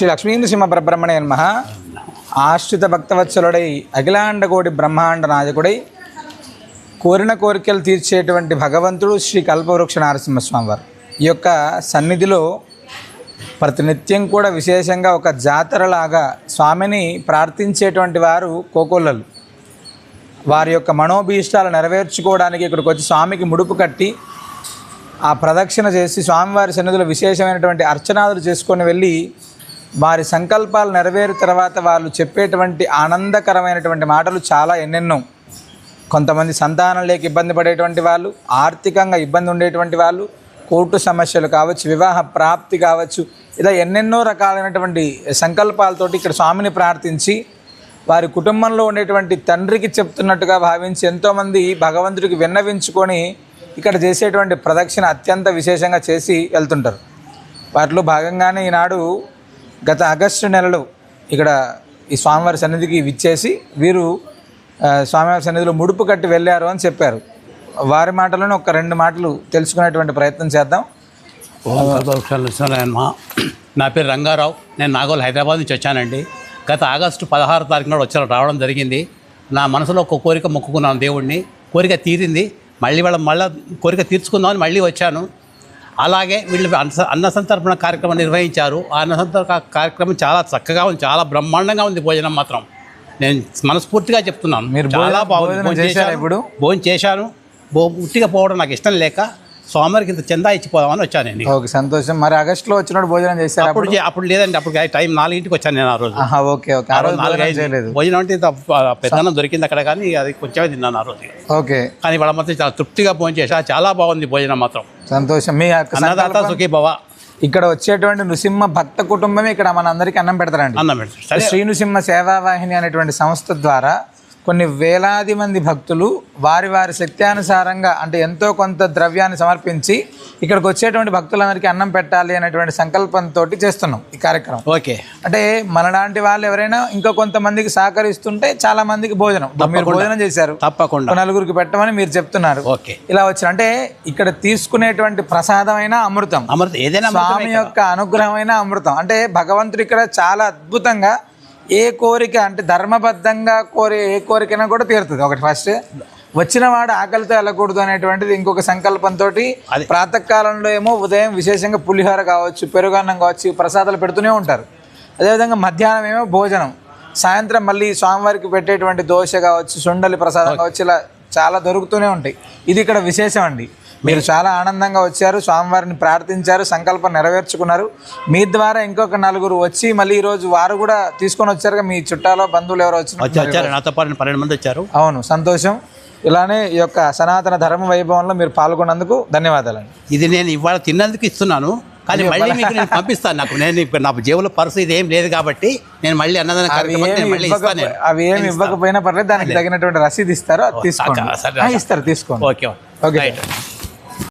శ్రీ లక్ష్మీనృసింహ పరబ్రహ్మణే నమ. ఆశ్రిత భక్తవత్సలుడై అఖిలాండకోటి బ్రహ్మాండ నాయకుడై కోరిన కోరికలు తీర్చేటువంటి భగవంతుడు శ్రీ కల్పవృక్ష నరసింహస్వామి వారు ఈ యొక్క సన్నిధిలో ప్రతినిత్యం కూడా విశేషంగా ఒక జాతరలాగా స్వామిని ప్రార్థించేటువంటి వారు కోకొల్లలు. వారి యొక్క మనోభీష్టాలు నెరవేర్చుకోవడానికి ఇక్కడికి వచ్చి స్వామికి ముడుపు కట్టి ఆ ప్రదక్షిణ చేసి స్వామివారి సన్నిధిలో విశేషమైనటువంటి అర్చనాదులు చేసుకొని వెళ్ళి వారి సంకల్పాలు నెరవేరిన తర్వాత వాళ్ళు చెప్పేటువంటి ఆనందకరమైనటువంటి మాటలు చాలా ఎన్నెన్నో. కొంతమంది సంతానం లేక ఇబ్బంది పడేటువంటి వాళ్ళు ఆర్థికంగా ఇబ్బంది ఉండేటువంటి వాళ్ళు కోర్టు సమస్యలు కావచ్చు వివాహ ప్రాప్తి కావచ్చు ఇలా ఎన్నెన్నో రకాలైనటువంటి సంకల్పాలతోటి ఇక్కడ స్వామిని ప్రార్థించి వారి కుటుంబంలో ఉండేటువంటి తండ్రికి చెప్తున్నట్టుగా భావించి ఎంతోమంది భగవంతుడికి విన్నవించుకొని ఇక్కడ చేసేటువంటి ప్రదక్షిణ అత్యంత విశేషంగా చేసి వెళ్తుంటారు. వాటిలో భాగంగానే ఈనాడు గత ఆగస్టు నెలలో ఇక్కడ ఈ స్వామివారి సన్నిధికి విచ్చేసి వీరు స్వామివారి సన్నిధిలో ముడుపు కట్టి వెళ్ళారు అని చెప్పారు. వారి మాటలను ఒక రెండు మాటలు తెలుసుకునేటువంటి ప్రయత్నం చేద్దాం. నా పేరు రంగారావు. నేను నాగోల్ హైదరాబాద్ నుంచి వచ్చానండి. గత ఆగస్టు పదహారు తారీఖు నాడు వచ్చాను రావడం జరిగింది. నా మనసులో ఒక కోరిక మొక్కుకున్నాను దేవుణ్ణి. కోరిక తీరింది. మళ్ళీ వాళ్ళ మళ్ళీ కోరిక తీర్చుకుందామని మళ్ళీ వచ్చాను. అలాగే వీళ్ళు అన్న అన్న సంతర్పణ కార్యక్రమం నిర్వహించారు. ఆ అన్న సంతర్పణ కార్యక్రమం చాలా చక్కగా ఉంది చాలా బ్రహ్మాండంగా ఉంది భోజనం మాత్రం. నేను మనస్ఫూర్తిగా చెప్తున్నాను. మీరు చాలా బాగుంది. భోజనం చేశాను. ఇప్పుడు? భోజనం చేశాను. భో ఉట్టిగా పోవడం నాకు ఇష్టం లేక స్వామివారికి ఇంత చందా ఇచ్చిపోదామని వచ్చాను నేను. ఓకే సంతోషం. మరి ఆగస్టులో వచ్చినప్పుడు భోజనం చేశారు అప్పుడు చే- అప్పుడు లేదండి అప్పుడు టైం నాలుగింటికి వచ్చాను నేను ఆ రోజు. ఆహా, ఓకే ఓకే. ఆ రోజు రోజు భోజనం చేయలేదు. భోజనం అంటే ఇంత పెద్దనం దొరికింది అక్కడ కానీ అది కొంచెమే తిన్నాను ఆ రోజు. ఓకే. కానీ వాళ్ళ మాత్రం చాలా తృప్తిగా భోజనం చేశా చాలా బాగుంది భోజనం మాత్రం. సంతోషం. మీ యొక్క అన్నదాత సంకల్పం- సుఖీ భవ. ఇక్కడ వచ్చేటువంటి నృసింహ భక్త కుటుంబమే ఇక్కడ మన అందరికీ అన్నం పెడతారండి. అన్నం పెట్టు. సరే. శ్రీ నృసింహ సేవావాహిని అనేటువంటి సంస్థ ద్వారా కొన్ని వేలాది మంది భక్తులు వారి వారి శక్త్యానుసారంగా అంటే ఎంతో కొంత ద్రవ్యాన్ని సమర్పించి ఇక్కడికి వచ్చేటువంటి భక్తులందరికీ అన్నం పెట్టాలి అనేటువంటి సంకల్పంతో చేస్తున్నాం ఈ కార్యక్రమం. ఓకే. అంటే మనలాంటి వాళ్ళు ఎవరైనా ఇంకా కొంతమందికి సహకరిస్తుంటే చాలా మందికి భోజనం. మీరు భోజనం చేశారు. తప్పకుండా. నలుగురికి పెట్టమని మీరు చెప్తున్నారు. ఓకే. ఇలా వచ్చారు అంటే ఇక్కడ తీసుకునేటువంటి ప్రసాదమైన అమృతం. అమృత. ఏదైనా స్వామి యొక్క అనుగ్రహమైన అమృతం. అంటే భగవంతుడు ఇక్కడ చాలా అద్భుతంగా ఏ కోరిక అంటే ధర్మబద్ధంగా కోరి ఏ కోరికైనా కూడా తీరుతుంది. ఒకటి ఫస్ట్ వచ్చిన వాడు ఆకలితో వెళ్ళకూడదు అనేటువంటిది ఇంకొక సంకల్పంతో అది- ప్రాతకాలంలో ఏమో ఉదయం విశేషంగా పులిహోర కావచ్చు పెరుగన్నం కావచ్చు ప్రసాదాలు పెడుతూనే ఉంటారు. అదేవిధంగా మధ్యాహ్నం ఏమో భోజనం. సాయంత్రం మళ్ళీ స్వామివారికి పెట్టేటువంటి దోశ కావచ్చు సుండలి ప్రసాదం కావచ్చు ఇలా చాలా దొరుకుతూనే ఉంటాయి. ఇది ఇక్కడ విశేషం అండి. మీరు చాలా ఆనందంగా వచ్చారు స్వామివారిని ప్రార్థించారు సంకల్పం నెరవేర్చుకున్నారు. మీ ద్వారా ఇంకొక నలుగురు వచ్చి మళ్ళీ ఈ రోజు వారు కూడా తీసుకొని వచ్చారుగా మీ చుట్టాలో బంధువులు ఎవరు వచ్చారు. నాతో పాటు పన్నెండు మంది వచ్చారు. అవును సంతోషం. ఇలానే ఈ యొక్క సనాతన ధర్మ వైభవంలో మీరు పాల్గొన్నందుకు ధన్యవాదాలండి. ఇది నేను ఇవాళ తిన్నందుకు ఇస్తున్నాను. కానీ మళ్ళీ మీకు నేను పంపిస్తాను. నాకు నేను ఇప్పుడు నా జేబులో పర్సు ఇది ఏం లేదు కాబట్టి నేను మళ్ళీ అన్నదాన కార్యక్రమం. అవి ఏమి ఇవ్వకపోయినా పర్లేదు దానికి తగినటువంటి రసీదు ఇస్తారు అది ఇస్తారు తీసుకోండి. ఓకే. ఓకే. రైట్.